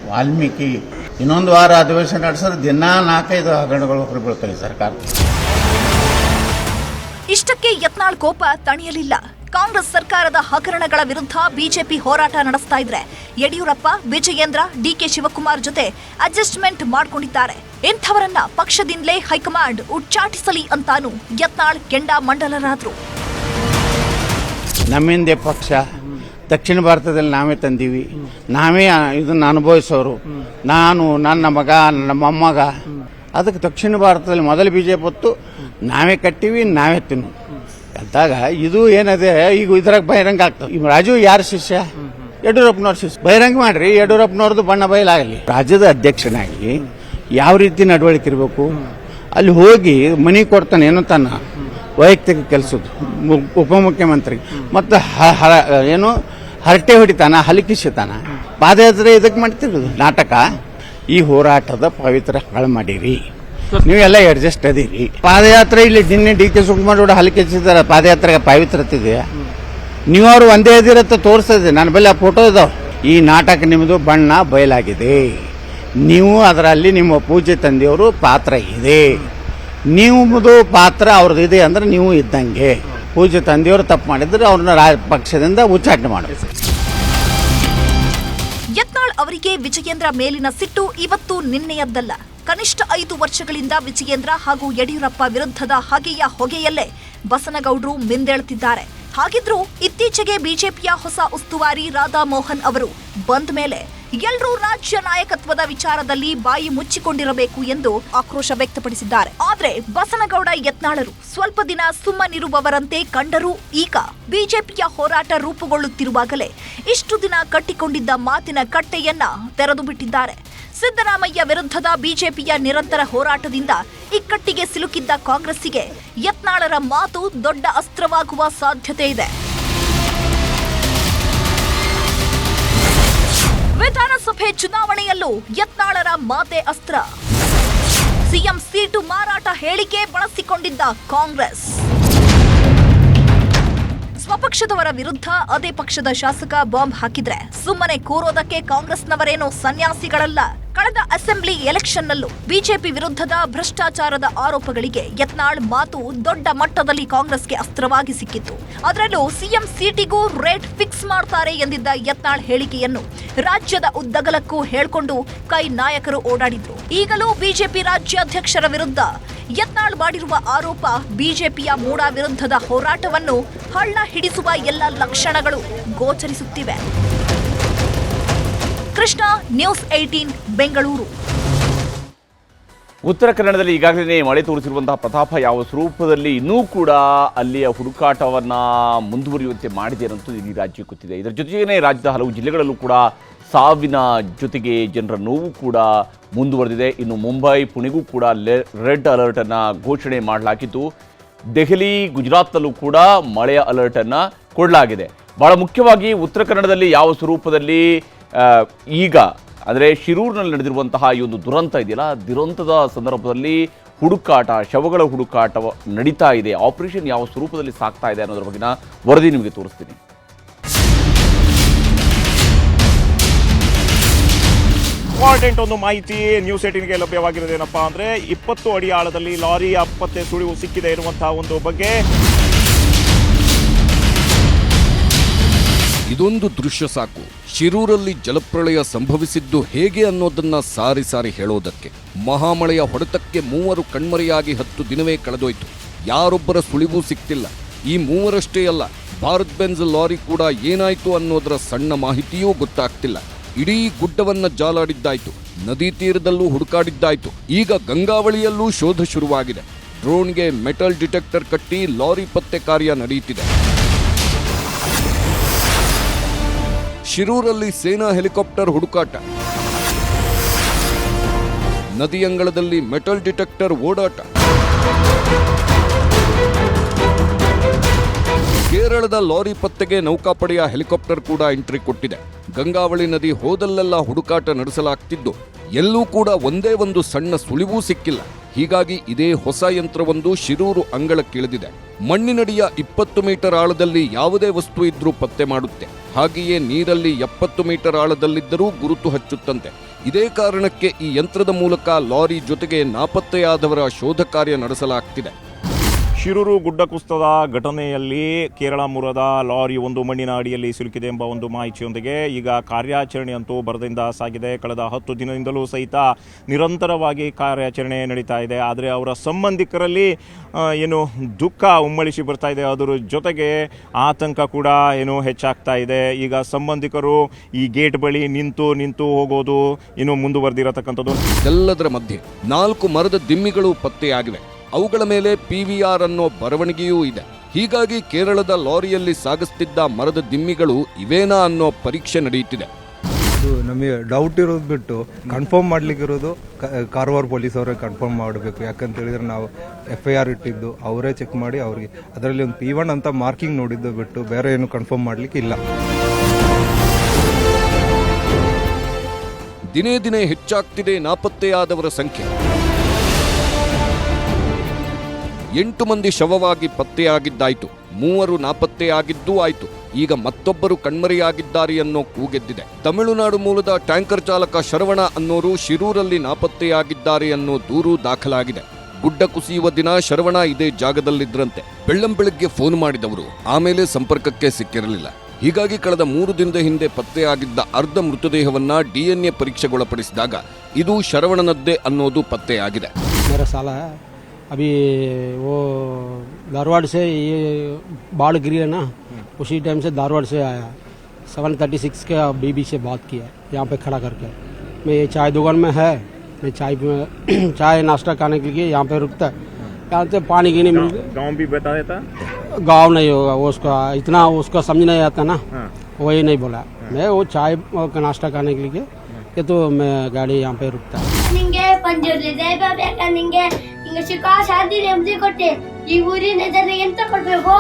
ವಾಲ್ಮೀಕಿ ಇನ್ನೊಂದು ವಾರ ಅಧಿವೇಶನ ನಡೆಸಿದ್ರೆ ದಿನಾ ನಾಲ್ಕೈದು ಹಗರಣಗಳು ಹೊರಬೀಳ್ತವೆ ಸರ್ಕಾರ. ಇಷ್ಟಕ್ಕೆ ಯತ್ನಾಳ್ ಕೋಪ ತಣಿಯಲಿಲ್ಲ. ಕಾಂಗ್ರೆಸ್ ಸರ್ಕಾರದ ಹಗರಣಗಳ ವಿರುದ್ಧ ಬಿಜೆಪಿ ಹೋರಾಟ ನಡೆಸ್ತಾ ಇದ್ರೆ ಯಡಿಯೂರಪ್ಪ ವಿಜಯೇಂದ್ರ ಡಿಕೆ ಶಿವಕುಮಾರ್ ಜೊತೆ ಅಡ್ಜಸ್ಟ್ಮೆಂಟ್ ಮಾಡ್ಕೊಂಡಿದ್ದಾರೆ. ಇಂಥವರನ್ನ ಪಕ್ಷದಿಂದಲೇ ಹೈಕಮಾಂಡ್ ಉಚ್ಚಾಟಿಸಲಿ ಅಂತಾನು ಯತ್ನಾಳ್ ಕೆಂಡ ಮಂಡಲರಾದ್ರು ನಮ್ಮಿಂದೇ ಪಕ್ಷ ದಕ್ಷಿಣ ಭಾರತದಲ್ಲಿ ನಾವೇ ತಂದೀವಿ. ನಾವೇ ಇದನ್ನು ಅನುಭವಿಸೋರು. ನಾನು, ನನ್ನ ಮಗ, ನನ್ನ ಮೊಮ್ಮಗ. ಅದಕ್ಕೆ ದಕ್ಷಿಣ ಭಾರತದಲ್ಲಿ ಮೊದಲು ಬಿಜೆಪಿ ಹೊತ್ತು ನಾವೇ ಕಟ್ಟಿವಿ, ನಾವೇ ತಿನ್ನು ಅಂದಾಗ ಇದು ಏನದೆ, ಈಗ ಇದ್ರಾಗ ಬಹಿರಂಗ ಆಗ್ತದೆ. ರಾಜು ಯಾರ ಶಿಷ್ಯ? ಯಡಿಯೂರಪ್ಪನವ್ರ ಶಿಷ್ಯ. ಬಹಿರಂಗ ಮಾಡ್ರಿ, ಯಡಿಯೂರಪ್ಪನವ್ರದ್ದು ಬಣ್ಣ ಬಯಲಾಗಲಿ. ರಾಜ್ಯದ ಅಧ್ಯಕ್ಷನಾಗಿ ಯಾವ ರೀತಿ ನಡವಳಿಕೆ ಇರಬೇಕು? ಅಲ್ಲಿ ಹೋಗಿ ಮನಿ ಕೊಡ್ತಾನೆ ಏನೋ ತನ್ನ? ವೈಯಕ್ತಿಕ ಕೆಲಸದ್ದು. ಉಪಮುಖ್ಯಮಂತ್ರಿ. ಮತ್ತು ಏನು? ಹರಟೆ ಹೊಡಿತಾನ, ಹಲಿಕಿಸ್ತಾನ. ಪಾದಯಾತ್ರೆ ಇದಕ್ಕೆ ಮಾಡ್ತಿರೋದು ನಾಟಕ. ಈ ಹೋರಾಟದ ಪವಿತ್ರ ಹಾಳು ಮಾಡಿರಿ. ನೀವೆಲ್ಲ ಅಡ್ಜಸ್ಟ್ ಅದೀರಿ. ಪಾದಯಾತ್ರೆ ಇಲ್ಲಿ ನಿನ್ನೆ ಡಿ ಕೆ ಶಿವಕುಮಾರ್ ಕೂಡ ಹಲಕಿಸಿದಾರೆ ಪಾದಯಾತ್ರೆಗೆ ಪವಿತ್ರತೆ ಇದೆಯಾ ನೀವು ಅವರು ಒಂದೇ ಇದಿರತ್ತ ತೋರಿಸ್ತದೆ ನನ್ನ ಬಳಿ ಆ ಫೋಟೋ ಇದಾವೆ. ಈ ನಾಟಕ ನಿಮ್ಮದು ಬಣ್ಣ ಬಯಲಾಗಿದೆ. ನೀವು ಅದರಲ್ಲಿ ನಿಮ್ಮ ಪೂಜೆ ತಂದೆಯವರು ಪಾತ್ರ ಇದೆ. ನಿಮ್ಮದು ಪಾತ್ರ ಅವ್ರದ್ದು ಇದೆ ಅಂದ್ರೆ ನೀವು ಇದ್ದಂಗೆ. ಪೂಜೆ ತಂದೆಯವರು ತಪ್ಪು ಮಾಡಿದ್ರೆ ಅವ್ರನ್ನ ರಾ ಪಕ್ಷದಿಂದ ಉಚ್ಚಾಟನೆ ಮಾಡಬೇಕು ಯತ್ನಾಳ್ ಅವರಿಗೆ ವಿಜಯೇಂದ್ರ ಮೇಲಿನ ಸಿಟ್ಟು ಇವತ್ತು ನಿನ್ನೆಯದ್ದಲ್ಲ. ಕನಿಷ್ಠ ಐದು ವರ್ಷಗಳಿಂದ ವಿಜಯೇಂದ್ರ ಹಾಗೂ ಯಡಿಯೂರಪ್ಪ ವಿರುದ್ಧದ ಹಗೆಯ ಹೊಗೆಯಲ್ಲೇ ಬಸನಗೌಡರು ಮಿಂದೇಳ್ತಿದ್ದಾರೆ. ಹಾಗಿದ್ರೂ ಇತ್ತೀಚೆಗೆ ಬಿಜೆಪಿಯ ಹೊಸ ಉಸ್ತುವಾರಿ ರಾಧಾ ಮೋಹನ್ ಅವರು ಬಂದ ಮೇಲೆ ಎಲ್ಲರೂ ರಾಜ್ಯ ನಾಯಕತ್ವದ ವಿಚಾರದಲ್ಲಿ ಬಾಯಿ ಮುಚ್ಚಿಕೊಂಡಿರಬೇಕು ಎಂದು ಆಕ್ರೋಶ ವ್ಯಕ್ತಪಡಿಸಿದ್ದಾರೆ. ಆದ್ರೆ ಬಸನಗೌಡ ಯತ್ನಾಳರು ಸ್ವಲ್ಪ ದಿನ ಸುಮ್ಮನಿರುವವರಂತೆ ಕಂಡರೂ ಈಗ ಬಿಜೆಪಿಯ ಹೋರಾಟ ರೂಪುಗೊಳ್ಳುತ್ತಿರುವಾಗಲೇ ಇಷ್ಟು ದಿನ ಕಟ್ಟಿಕೊಂಡಿದ್ದ ಮಾತಿನ ಕಟ್ಟೆಯನ್ನ ತೆರೆದು ಬಿಟ್ಟಿದ್ದಾರೆ. ಸಿದ್ದರಾಮಯ್ಯ ವಿರುದ್ಧದ ಬಿಜೆಪಿಯ ನಿರಂತರ ಹೋರಾಟದಿಂದ ಇಕ್ಕಟ್ಟಿಗೆ ಸಿಲುಕಿದ್ದ ಕಾಂಗ್ರೆಸ್ಸಿಗೆ ಯತ್ನಾಳರ ಮಾತು ದೊಡ್ಡ ಅಸ್ತ್ರವಾಗುವ ಸಾಧ್ಯತೆ ಇದೆ. ವಿಧಾನಸಭೆ ಚುನಾವಣೆಯಲ್ಲೂ ಯತ್ನಾಳರ ಮಾತೆ ಅಸ್ತ್ರ. ಸಿಎಂ ಸೀಟು ಮಾರಾಟ ಹೇಳಿಕೆ ಬಳಸಿಕೊಂಡಿದ್ದ ಕಾಂಗ್ರೆಸ್. ಸ್ವಪಕ್ಷದವರ ವಿರುದ್ಧ ಅದೇ ಪಕ್ಷದ ಶಾಸಕ ಬಾಂಬ್ ಹಾಕಿದ್ರೆ ಸುಮ್ಮನೆ ಕೂರೋದಕ್ಕೆ ಕಾಂಗ್ರೆಸ್ನವರೇನೋ ಸನ್ಯಾಸಿಗಳಲ್ಲ. ಕಳೆದ ಅಸೆಂಬ್ಲಿ ಎಲೆಕ್ಷನ್ನಲ್ಲೂ ಬಿಜೆಪಿ ವಿರುದ್ಧದ ಭ್ರಷ್ಟಾಚಾರದ ಆರೋಪಗಳಿಗೆ ಯತ್ನಾಳ್ ಮಾತು ದೊಡ್ಡ ಮಟ್ಟದಲ್ಲಿ ಕಾಂಗ್ರೆಸ್ಗೆ ಅಸ್ತ್ರವಾಗಿ ಸಿಕ್ಕಿತ್ತು. ಅದರಲ್ಲೂ ಸಿಎಂ ಸೀಟಿಗೂ ರೇಟ್ ಫಿಕ್ಸ್ ಮಾಡ್ತಾರೆ ಎಂದಿದ್ದ ಯತ್ನಾಳ್ ಹೇಳಿಕೆಯನ್ನು ರಾಜ್ಯದ ಉದ್ದಗಲಕ್ಕೂ ಹೇಳ್ಕೊಂಡು ಕೈ ನಾಯಕರು ಓಡಾಡಿದ್ರು. ಈಗಲೂ ಬಿಜೆಪಿ ರಾಜ್ಯಾಧ್ಯಕ್ಷರ ವಿರುದ್ಧ ಯತ್ನಾಳ್ ಮಾಡಿರುವ ಆರೋಪ ಬಿಜೆಪಿಯ ಮೂಡ ವಿರುದ್ಧದ ಹೋರಾಟವನ್ನು ಹಳ್ಳ ಹಿಡಿಸುವ ಎಲ್ಲ ಲಕ್ಷಣಗಳು ಗೋಚರಿಸುತ್ತಿವೆ. Krishna news eighteen Bengaluru. ಉತ್ತರ ಕನ್ನಡದಲ್ಲಿ ಈಗಾಗಲೇ ಮಳೆ ತೋರಿಸಿರುವಂತಹ ಪ್ರತಾಪ ಯಾವ ಸ್ವರೂಪದಲ್ಲಿ ಇನ್ನೂ ಕೂಡ ಅಲ್ಲಿಯ ಹುಡುಕಾಟವನ್ನು ಮುಂದುವರಿಯುವಂತೆ ಮಾಡಿದೆ ಅನ್ನೋದು ಇಡೀ ರಾಜ್ಯ ಗೊತ್ತಿದೆ. ಇದರ ಜೊತೆಗೇನೆ ರಾಜ್ಯದ ಹಲವು ಜಿಲ್ಲೆಗಳಲ್ಲೂ ಕೂಡ ಸಾವಿನ ಜೊತೆಗೆ ಜನರ ನೋವು ಕೂಡ ಮುಂದುವರೆದಿದೆ. ಇನ್ನು ಮುಂಬೈ, ಪುಣೆಗೂ ಕೂಡ ರೆಡ್ ಅಲರ್ಟ್ ಅನ್ನ ಘೋಷಣೆ ಮಾಡಲಾಗಿದ್ದು, ದೆಹಲಿ, ಗುಜರಾತ್ನಲ್ಲೂ ಕೂಡ ಮಳೆಯ ಅಲರ್ಟ್ ಅನ್ನ ಕೊಡಲಾಗಿದೆ. ಬಹಳ ಮುಖ್ಯವಾಗಿ ಉತ್ತರ ಕನ್ನಡದಲ್ಲಿ ಯಾವ ಸ್ವರೂಪದಲ್ಲಿ ಈಗ ಅಂದರೆ ಶಿರೂರಿನಲ್ಲಿ ನಡೆದಿರುವಂತಹ ಈ ಒಂದು ದುರಂತ ಇದೆಯಲ್ಲ, ದುರಂತದ ಸಂದರ್ಭದಲ್ಲಿ ಹುಡುಕಾಟ, ಶವಗಳ ಹುಡುಕಾಟ ನಡೀತಾ ಇದೆ. ಆಪರೇಷನ್ ಯಾವ ಸ್ವರೂಪದಲ್ಲಿ ಸಾಗ್ತಾ ಇದೆ ಅನ್ನೋದ್ರ ಬಗ್ಗೆನ ವರದಿ ನಿಮಗೆ ತೋರಿಸ್ತೀನಿ. ಇಂಪಾರ್ಟೆಂಟ್ ಒಂದು ಮಾಹಿತಿ ನ್ಯೂಸ್ ಏಟಿನ್ಗೆ ಲಭ್ಯವಾಗಿರೋದೇನಪ್ಪ ಅಂದ್ರೆ ಇಪ್ಪತ್ತು ಅಡಿ ಆಳದಲ್ಲಿ ಲಾರಿ ಅಪ್ಪತ್ತೆ ಸುಳಿವು ಸಿಕ್ಕಿದೆ ಇರುವಂತಹ ಒಂದು ಬಗ್ಗೆ. ಇದೊಂದು ದೃಶ್ಯ ಸಾಕು. ಶಿರೂರಲ್ಲಿ ಜಲಪ್ರಳಯ ಸಂಭವಿಸಿದ್ದು ಹೇಗೆ ಅನ್ನೋದನ್ನ ಸಾರಿ ಸಾರಿ ಹೇಳೋದಕ್ಕೆ. ಮಹಾಮಳೆಯ ಹೊಡೆತಕ್ಕೆ ಮೂವರು ಕಣ್ಮರೆಯಾಗಿ ಹತ್ತು ದಿನವೇ ಕಳೆದೋಯ್ತು. ಯಾರೊಬ್ಬರ ಸುಳಿವೂ ಸಿಕ್ತಿಲ್ಲ. ಈ ಮೂವರಷ್ಟೇ ಅಲ್ಲ, ಭಾರತ್ ಬೆನ್ಸ್ ಲಾರಿ ಕೂಡ ಏನಾಯ್ತು ಅನ್ನೋದರ ಸಣ್ಣ ಮಾಹಿತಿಯೂ ಗೊತ್ತಾಗ್ತಿಲ್ಲ. ಇಡೀ ಗುಡ್ಡವನ್ನ ಜಾಲಾಡಿದ್ದಾಯ್ತು. ನದಿ ತೀರದಲ್ಲೂ ಹುಡುಕಾಡಿದ್ದಾಯ್ತು. ಈಗ ಗಂಗಾವಳಿಯಲ್ಲೂ ಶೋಧ ಶುರುವಾಗಿದೆ. ಡ್ರೋನ್ಗೆ ಮೆಟಲ್ ಡಿಟೆಕ್ಟರ್ ಕಟ್ಟಿ ಲಾರಿ ಪತ್ತೆ ಕಾರ್ಯ ನಡೆಯುತ್ತಿದೆ. ಶಿರೂರಲ್ಲಿ ಸೇನಾ ಹೆಲಿಕಾಪ್ಟರ್ ಹುಡುಕಾಟ. ನದಿಯಂಗಳದಲ್ಲಿ ಮೆಟಲ್ ಡಿಟೆಕ್ಟರ್ ಓಡಾಟ. ಕೇರಳದ ಲಾರಿ ಪತ್ತೆಗೆ ನೌಕಾಪಡೆಯ ಹೆಲಿಕಾಪ್ಟರ್ ಕೂಡ ಎಂಟ್ರಿ ಕೊಟ್ಟಿದೆ. ಗಂಗಾವಳಿ ನದಿ ಹೋದಲ್ಲೆಲ್ಲ ಹುಡುಕಾಟ ನಡೆಸಲಾಗ್ತಿದ್ದು, ಎಲ್ಲೂ ಕೂಡ ಒಂದೇ ಒಂದು ಸಣ್ಣ ಸುಳಿವೂ ಸಿಕ್ಕಿಲ್ಲ. ಹೀಗಾಗಿ ಇದೇ ಹೊಸ ಯಂತ್ರವೊಂದು ಶಿರೂರು ಅಂಗಳಕ್ಕಿಳಿದಿದೆ. ಮಣ್ಣಿನಡಿಯ ಇಪ್ಪತ್ತು ಮೀಟರ್ ಆಳದಲ್ಲಿ ಯಾವುದೇ ವಸ್ತು ಇದ್ರೂ ಪತ್ತೆ ಮಾಡುತ್ತೆ. ಹಾಗೆಯೇ ನೀರಲ್ಲಿ ಎಪ್ಪತ್ತು ಮೀಟರ್ ಆಳದಲ್ಲಿದ್ದರೂ ಗುರುತು ಹಚ್ಚುತ್ತಂತೆ. ಇದೇ ಕಾರಣಕ್ಕೆ ಈ ಯಂತ್ರದ ಮೂಲಕ ಲಾರಿ ಜೊತೆಗೆ ನಾಪತ್ತೆಯಾದವರ ಶೋಧ ಕಾರ್ಯ ನಡೆಸಲಾಗ್ತಿದೆ. ಶಿರೂರು ಗುಡ್ಡ ಕುಸಿತದ ಘಟನೆಯಲ್ಲಿ ಕೇರಳ ಮೂಲದ ಲಾರಿ ಒಂದು ಮಣ್ಣಿನ ಅಡಿಯಲ್ಲಿ ಸಿಲುಕಿದೆ ಎಂಬ ಒಂದು ಮಾಹಿತಿಯೊಂದಿಗೆ ಈಗ ಕಾರ್ಯಾಚರಣೆ ಅಂತೂ ಬರದಿಂದ ಸಾಗಿದೆ. ಕಳೆದ ಹತ್ತು ದಿನದಿಂದಲೂ ಸಹಿತ ನಿರಂತರವಾಗಿ ಕಾರ್ಯಾಚರಣೆ ನಡೀತಾ ಇದೆ. ಆದರೆ ಅವರ ಸಂಬಂಧಿಕರಲ್ಲಿ ಏನು ದುಃಖ ಉಮ್ಮಳಿಸಿ ಬರ್ತಾ ಇದೆ. ಅದರ ಜೊತೆಗೆ ಆತಂಕ ಕೂಡ ಏನು ಹೆಚ್ಚಾಗ್ತಾ ಇದೆ. ಈಗ ಸಂಬಂಧಿಕರು ಈ ಗೇಟ್ ಬಳಿ ನಿಂತು ನಿಂತು ಹೋಗೋದು ಇನ್ನು ಮುಂದುವರೆದಿರತಕ್ಕಂಥದ್ದು. ಎಲ್ಲದರ ಮಧ್ಯೆ ನಾಲ್ಕು ಮರದ ದಿಮ್ಮಿಗಳು ಪತ್ತೆಯಾಗಿವೆ. ಅವುಗಳ ಮೇಲೆ ಪಿವಿಆರ್ ಅನ್ನೋ ಬರವಣಿಗೆಯೂ ಇದೆ. ಹೀಗಾಗಿ ಕೇರಳದ ಲಾರಿಯಲ್ಲಿ ಸಾಗಿಸ್ತಿದ್ದ ಮರದ ದಿಮ್ಮಿಗಳು ಇವೇನಾ ಅನ್ನೋ ಪರೀಕ್ಷೆ ನಡೆಯುತ್ತಿದೆ. ನಮಗೆ ಡೌಟ್ ಇರೋದು ಬಿಟ್ಟು ಕನ್ಫರ್ಮ್ ಮಾಡ್ಲಿಕ್ಕೆ ಇರೋದು ಕಾರವಾರ ಪೊಲೀಸ್ ಅವರೇ ಕನ್ಫರ್ಮ್ ಮಾಡಬೇಕು. ಯಾಕಂತ ಹೇಳಿದ್ರೆ ನಾವು ಎಫ್ ಐ ಆರ್ ಇಟ್ಟಿದ್ದು ಅವರೇ ಚೆಕ್ ಮಾಡಿ ಅವ್ರಿಗೆ. ಅದರಲ್ಲಿ ಒಂದು ಪಿ ಒನ್ ಅಂತ ಮಾರ್ಕಿಂಗ್ ನೋಡಿದ್ದು ಬಿಟ್ಟು ಬೇರೆ ಏನು ಕನ್ಫರ್ಮ್ ಮಾಡ್ಲಿಕ್ಕೆ ಇಲ್ಲ. ದಿನೇ ದಿನೇ ಹೆಚ್ಚಾಗ್ತಿದೆ ನಾಪತ್ತೆಯಾದವರ ಸಂಖ್ಯೆ. ಎಂಟು ಮಂದಿ ಶವವಾಗಿ ಪತ್ತೆಯಾಗಿದ್ದಾಯಿತು. ಮೂವರು ನಾಪತ್ತೆಯಾಗಿದ್ದೂ ಆಯಿತು. ಈಗ ಮತ್ತೊಬ್ಬರು ಕಣ್ಮರೆಯಾಗಿದ್ದಾರೆ ಅನ್ನೋ ಕೂಗೆದ್ದಿದೆ. ತಮಿಳುನಾಡು ಮೂಲದ ಟ್ಯಾಂಕರ್ ಚಾಲಕ ಶರವಣ ಅನ್ನೋರು ಶಿರೂರಲ್ಲಿ ನಾಪತ್ತೆಯಾಗಿದ್ದಾರೆ ಅನ್ನೋ ದೂರು ದಾಖಲಾಗಿದೆ. ಗುಡ್ಡ ಕುಸಿಯುವ ದಿನ ಶರವಣ ಇದೇ ಜಾಗದಲ್ಲಿದ್ದರಂತೆ ಬೆಳ್ಳಂಬೆಳಗ್ಗೆ ಫೋನ್ ಮಾಡಿದವರು, ಆಮೇಲೆ ಸಂಪರ್ಕಕ್ಕೆ ಸಿಕ್ಕಿರಲಿಲ್ಲ. ಹೀಗಾಗಿ ಕಳೆದ ಮೂರು ದಿನದ ಹಿಂದೆ ಪತ್ತೆಯಾಗಿದ್ದ ಅರ್ಧ ಮೃತದೇಹವನ್ನ ಡಿಎನ್ಎ ಪರೀಕ್ಷೆಗೊಳಪಡಿಸಿದಾಗ, ಇದು ಶರವಣನದ್ದೇ ಅನ್ನೋದು ಪತ್ತೆಯಾಗಿದೆ. अभी वो धारवाड़ से ये बाढ़ गिरी है ना उसी टाइम से धारवाड़ से आया। सेवन थर्टी सिक्स के बीबी से बात किया यहाँ पे खड़ा करके। मैं ये चाय दुकान में है मैं चाय पे- चाय नाश्ता खाने के लिए यहाँ पे रुकता है। यहाँ से पानी की नहीं मिलती गाँव भी बता देता? गाँव नहीं होगा वो उसका इतना उसका समझ नहीं आता ना। वही नहीं बोला। मैं वो चाय का नाश्ता खाने के लिए ये तो मैं गाड़ी यहाँ पे रुकता। ಶಾಂತಿ ನೆಮ್ಮದಿ ಕೊಟ್ಟೆ. ಈ ಊರಿನ ಎಂತ ಕೊಡ್ಬೇಕು?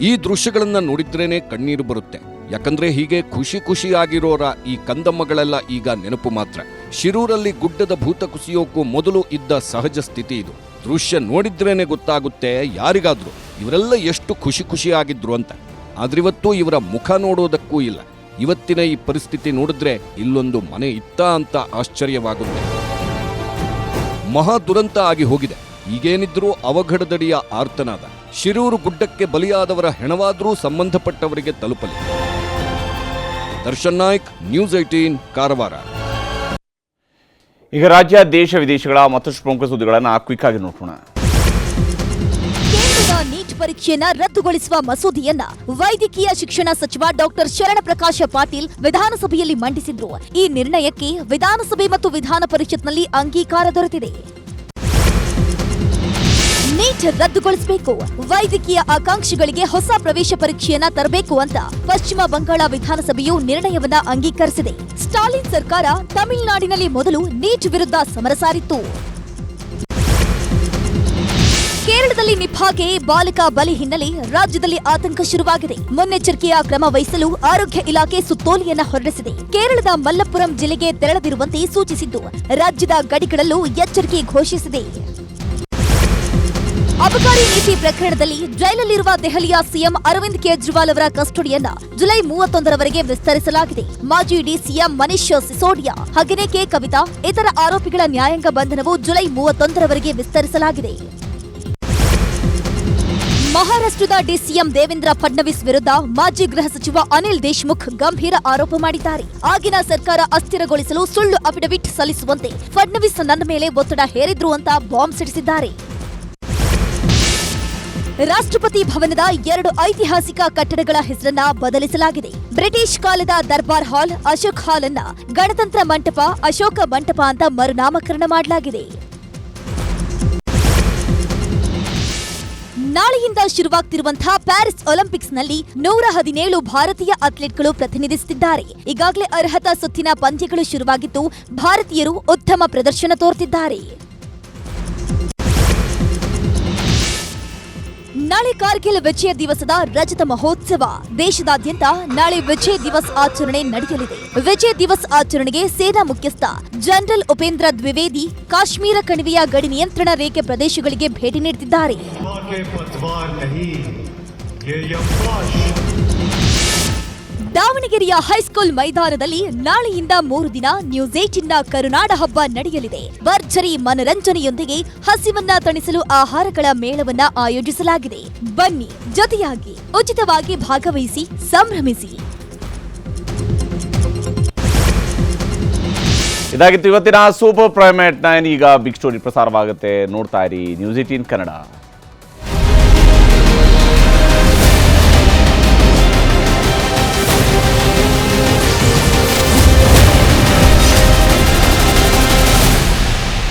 ಈ ದೃಶ್ಯಗಳನ್ನ ನೋಡಿದ್ರೇನೆ ಕಣ್ಣೀರು ಬರುತ್ತೆ. ಯಾಕಂದ್ರೆ ಹೀಗೆ ಖುಷಿ ಖುಷಿಯಾಗಿರೋರ ಈ ಕಂದಮ್ಮಗಳೆಲ್ಲ ಈಗ ನೆನಪು ಮಾತ್ರ. ಶಿರೂರಲ್ಲಿ ಗುಡ್ಡದ ಭೂತ ಕುಸಿಯೋಕ್ಕೂ ಮೊದಲು ಇದ್ದ ಸಹಜ ಸ್ಥಿತಿ ಇದು. ದೃಶ್ಯ ನೋಡಿದ್ರೇನೆ ಗೊತ್ತಾಗುತ್ತೆ ಯಾರಿಗಾದ್ರೂ. ಇವರೆಲ್ಲ ಎಷ್ಟು ಖುಷಿ ಖುಷಿಯಾಗಿದ್ರು ಅಂತ. ಆದ್ರಿವತ್ತು ಇವರ ಮುಖ ನೋಡೋದಕ್ಕೂ ಇಲ್ಲ. ಇವತ್ತಿನ ಈ ಪರಿಸ್ಥಿತಿ ನೋಡಿದ್ರೆ ಇಲ್ಲೊಂದು ಮನೆ ಇತ್ತ ಅಂತ ಆಶ್ಚರ್ಯವಾಗುತ್ತೆ. ಮಹಾ ದುರಂತ ಆಗಿ ಹೋಗಿದೆ. ಈಗೇನಿದ್ರೂ ಅವಘಡದಡಿಯ ಆರ್ತನಾದ, ಶಿರೂರು ಗುಡ್ಡಕ್ಕೆ ಬಲಿಯಾದವರ ಹೆಣವಾದರೂ ಸಂಬಂಧಪಟ್ಟವರಿಗೆ ತಲುಪಲಿ. Darshan Naik, news eighteen Karwar. ಈಗ ರಾಜ್ಯ, ದೇಶ, ವಿದೇಶಗಳ ಮತ್ತಷ್ಟು ಪ್ರಮುಖ ಸುದ್ದಿಗಳನ್ನು ಕ್ವಿಕ್ ಆಗಿ ನೋಡೋಣ ಪರೀಕ್ಷೆಯನ್ನ ರದ್ದುಗೊಳಿಸುವ ಮಸೂದೆಯನ್ನ ವೈದ್ಯಕೀಯ ಶಿಕ್ಷಣ ಸಚಿವ ಡಾಕ್ಟರ್ ಶರಣಪ್ರಕಾಶ ಪಾಟೀಲ್ ವಿಧಾನಸಭೆಯಲ್ಲಿ ಮಂಡಿಸಿದ್ರು. ಈ ನಿರ್ಣಯಕ್ಕೆ ವಿಧಾನಸಭೆ ಮತ್ತು ವಿಧಾನ ಪರಿಷತ್ನಲ್ಲಿ ಅಂಗೀಕಾರ ದೊರೆತಿದೆ. ನೀಟ್ ರದ್ದುಗೊಳಿಸಬೇಕು. ವೈದ್ಯಕೀಯ ಆಕಾಂಕ್ಷಿಗಳಿಗೆ ಹೊಸ ಪ್ರವೇಶ ಪರೀಕ್ಷೆಯನ್ನ ತರಬೇಕು ಅಂತ ಪಶ್ಚಿಮ ಬಂಗಾಳ ವಿಧಾನಸಭೆಯು ನಿರ್ಣಯವನ್ನ ಅಂಗೀಕರಿಸಿದೆ. ಸ್ಟಾಲಿನ್ ಸರ್ಕಾರ ತಮಿಳುನಾಡಿನಲ್ಲಿ ಮೊದಲು ನೀಟ್ ವಿರುದ್ಧ ಸಮರ ಸಾರಿತ್ತು. ಕೇರಳದಲ್ಲಿ ನಿಫಾಗೆ ಬಾಲಕ ಬಲಿ ಹಿನ್ನೆಲೆ ರಾಜ್ಯದಲ್ಲಿ ಆತಂಕ ಶುರುವಾಗಿದೆ. ಮುನ್ನೆಚ್ಚರಿಕೆಯ ಕ್ರಮ ವಹಿಸಲು ಆರೋಗ್ಯ ಇಲಾಖೆ ಸುತ್ತೋಲೆಯನ್ನ ಹೊರಡಿಸಿದೆ. ಕೇರಳದ ಮಲ್ಲಪುರಂ ಜಿಲ್ಲೆಗೆ ತೆರಳದಿರುವಂತೆ ಸೂಚಿಸಿದ್ದು, ರಾಜ್ಯದ ಗಡಿಗಳಲ್ಲೂ ಎಚ್ಚರಿಕೆ ಘೋಷಿಸಿದೆ. ಅಬಕಾರಿ ನೀತಿ ಪ್ರಕರಣದಲ್ಲಿ ಜೈಲಲ್ಲಿರುವ ದೆಹಲಿಯ ಸಿಎಂ ಅರವಿಂದ್ ಕೇಜ್ರಿವಾಲ್ ಅವರ ಕಸ್ಟಡಿಯನ್ನ ಜುಲೈ ಮೂವತ್ತೊಂದರವರೆಗೆ ವಿಸ್ತರಿಸಲಾಗಿದೆ. ಮಾಜಿ ಡಿಸಿಎಂ ಮನೀಶ್ ಸಿಸೋಡಿಯಾ ಹಾಗೆಯೇ ಕೆ ಕವಿತಾ, ಇತರ ಆರೋಪಿಗಳ ನ್ಯಾಯಾಂಗ ಬಂಧನವು ಜುಲೈ ಮೂವತ್ತೊಂದರವರೆಗೆ ವಿಸ್ತರಿಸಲಾಗಿದೆ. ಮಹಾರಾಷ್ಟ್ರದ ಡಿಸಿಎಂ ದೇವೇಂದ್ರ ಫಡ್ನವೀಸ್ ವಿರುದ್ಧ ಮಾಜಿ ಗೃಹ ಸಚಿವ ಅನಿಲ್ ದೇಶ್ಮುಖ್ ಗಂಭೀರ ಆರೋಪ ಮಾಡಿದ್ದಾರೆ. ಆಗಿನ ಸರ್ಕಾರ ಅಸ್ಥಿರಗೊಳಿಸಲು ಸುಳ್ಳು ಅಫಿಡವಿಟ್ ಸಲ್ಲಿಸುವಂತೆ ಫಡ್ನವೀಸ್ ನನ್ನ ಮೇಲೆ ಒತ್ತಡ ಹೇರಿದ್ರು ಅಂತ ಬಾಂಬ್ ಸಿಡಿಸಿದ್ದಾರೆ. ರಾಷ್ಟ್ರಪತಿ ಭವನದ ಎರಡು ಐತಿಹಾಸಿಕ ಕಟ್ಟಡಗಳ ಹೆಸರನ್ನ ಬದಲಿಸಲಾಗಿದೆ. ಬ್ರಿಟಿಷ್ ಕಾಲದ ದರ್ಬಾರ್ ಹಾಲ್ ಅಶೋಕ್ ಹಾಲ್ ಅನ್ನ ಗಣತಂತ್ರ ಮಂಟಪ, ಅಶೋಕ ಮಂಟಪ ಅಂತ ಮರುನಾಮಕರಣ ಮಾಡಲಾಗಿದೆ. ನಾಳೆಯಿಂದ ಶುರುವಾಗ್ತಿರುವಂತಹ ಪ್ಯಾರಿಸ್ ಒಲಿಂಪಿಕ್ಸ್ನಲ್ಲಿ ನೂರ ಹದಿನೇಳು ಭಾರತೀಯ ಅಥ್ಲೆಟ್ಗಳು ಪ್ರತಿನಿಧಿಸುತ್ತಿದ್ದಾರೆ. ಈಗಾಗಲೇ ಅರ್ಹತಾ ಸುತ್ತಿನ ಪಂದ್ಯಗಳು ಶುರುವಾಗಿದ್ದು, ಭಾರತೀಯರು ಉತ್ತಮ ಪ್ರದರ್ಶನ ತೋರ್ತಿದ್ದಾರೆ. ನಾಳೆ ಕಾರ್ಗಿಲ್ ವಿಜಯ ದಿವಸದ ರಜತ ಮಹೋತ್ಸವ. ದೇಶದಾದ್ಯಂತ ನಾಳೆ ವಿಜಯ ದಿವಸ್ ಆಚರಣೆ ನಡೆಯಲಿದೆ. ವಿಜಯ ದಿವಸ್ ಆಚರಣೆಗೆ ಸೇನಾ ಮುಖ್ಯಸ್ಥ ಜನರಲ್ ಉಪೇಂದ್ರ ದ್ವಿವೇದಿ, ಕಾಶ್ಮೀರ ಕಣಿವೆಯ ಗಡಿ ನಿಯಂತ್ರಣ ರೇಖೆ ಪ್ರದೇಶಗಳಿಗೆ ಭೇಟಿ ನೀಡುತ್ತಿದ್ದಾರೆ ದಾವಣಗೆರೆಯ ಹೈಸ್ಕೂಲ್ ಮೈದಾನದಲ್ಲಿ ನಾಳೆಯಿಂದ ಮೂರು ದಿನ ನ್ಯೂಸ್ ಏಟಿನ್ನ ಕರುನಾಡ ಹಬ್ಬ ನಡೆಯಲಿದೆ. ಭರ್ಜರಿ ಮನರಂಜನೆಯೊಂದಿಗೆ ಹಸಿವನ್ನ ತಣಿಸಲು ಆಹಾರಗಳ ಮೇಳವನ್ನ ಆಯೋಜಿಸಲಾಗಿದೆ. ಬನ್ನಿ, ಜೊತೆಯಾಗಿ ಉಚಿತವಾಗಿ ಭಾಗವಹಿಸಿ, ಸಂಭ್ರಮಿಸಿ. ಇದಾಗಿತ್ತು ಇವತ್ತಿನ ಸೂಪರ್ ಪ್ರೈಮೇಟ್ ನೈನ್. ಈಗ ಬಿಗ್ ಸ್ಟೋರಿ ಪ್ರಸಾರವಾಗುತ್ತೆ. ನೋಡ್ತಾ ಇರಿ ನ್ಯೂಸ್ ಏಟೀನ್ ಕನ್ನಡ.